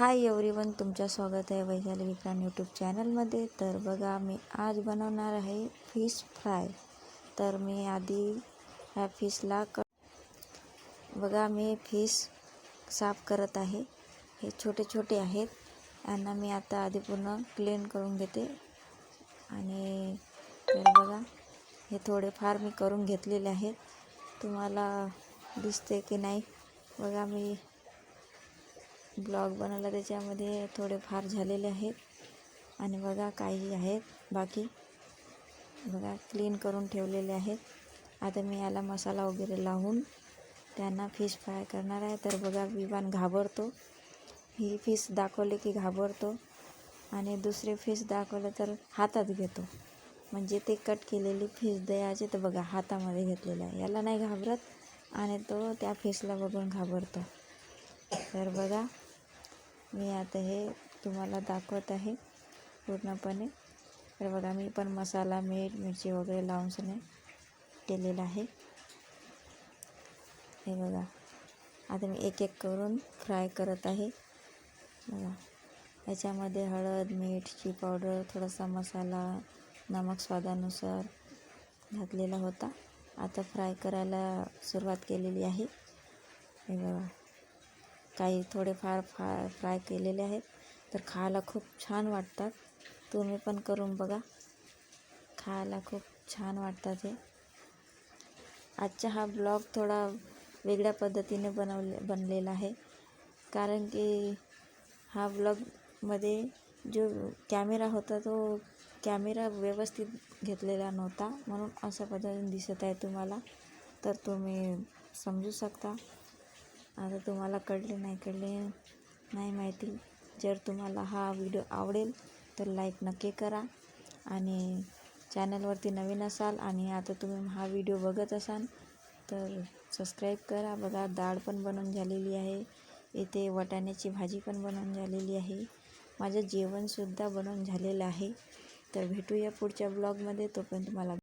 Hi everyone तुमच्या स्वागत आहे वैशाली विक्रांत यूट्यूब चॅनलमध्ये. तर बघा मी आज बनवणार आहे फिश फ्राय. तर मी आधी ह्या फिशला क बघा मी फिश साफ करत आहे. हे छोटे छोटे आहेत. यांना मी आता आधी पूर्ण क्लीन करून घेते. आणि तर बघा हे थोडेफार मी करून घेतलेले आहेत. तुम्हाला दिसते की नाही? बघा मी ब्लॉग बनवला त्याच्यामध्ये थोडेफार झालेले आहेत. आणि बघा काही आहेत बाकी. बघा क्लीन करून ठेवलेले आहेत. आता मी याला मसाला वगैरे लावून त्यांना फिश फ्राय करणार आहे. तर बघा विमान घाबरतो. ही फिश दाखवले की घाबरतो. आणि दुसरे फिश दाखवलं तर हातात घेतो. म्हणजे ते कट केलेली फिश द्यायचे तर बघा हातामध्ये घेतलेलं आहे. याला नाही घाबरत. आणि तो त्या फिशला बघून घाबरतो. तर बघा मी आता हे तुम्हाला दाखवत आहे पूर्णपणे. तर बघा मी पण मसाला मीठ मिरची वगैरे लावून केलेला केलेलं आहे. हे बघा आता मी एक एक करून फ्राय करत आहे. बघा याच्यामध्ये हळद मीठची पावडर थोडासा मसाला नमक स्वादानुसार घातलेला होता. आता फ्राय करायला सुरुवात केलेली आहे. हे बघा काही थोडेफार फा फ्राय केलेले आहेत. तर खायला खूप छान वाटतात. तुम्ही पण करून बघा. खायला खूप छान वाटतात हे. आजचा हा ब्लॉग थोडा वेगळ्या पद्धतीने बनवले बनलेला आहे. कारण की हा ब्लॉगमध्ये जो कॅमेरा होता तो कॅमेरा व्यवस्थित घेतलेला नव्हता. म्हणून अशा पद्धतीने दिसत आहे तुम्हाला. तर तुम्ही समजू शकता. आता तुम्हाला कळले नाही कळले नाही माहिती. जर तुम्हाला हा व्हिडिओ आवडेल तर लाईक नक्की करा. आणि चॅनलवरती नवीन असाल आणि आता तुम्ही हा व्हिडिओ बघत असाल तर सबस्क्राईब करा. बघा डाळ पण बनवून झालेली आहे. इथे वाटाण्याची भाजी पण बनवून झालेली आहे. माझं जेवणसुद्धा बनवून झालेलं आहे. तर भेटूया पुढच्या ब्लॉगमध्ये तोपर्यंत तुम्हाला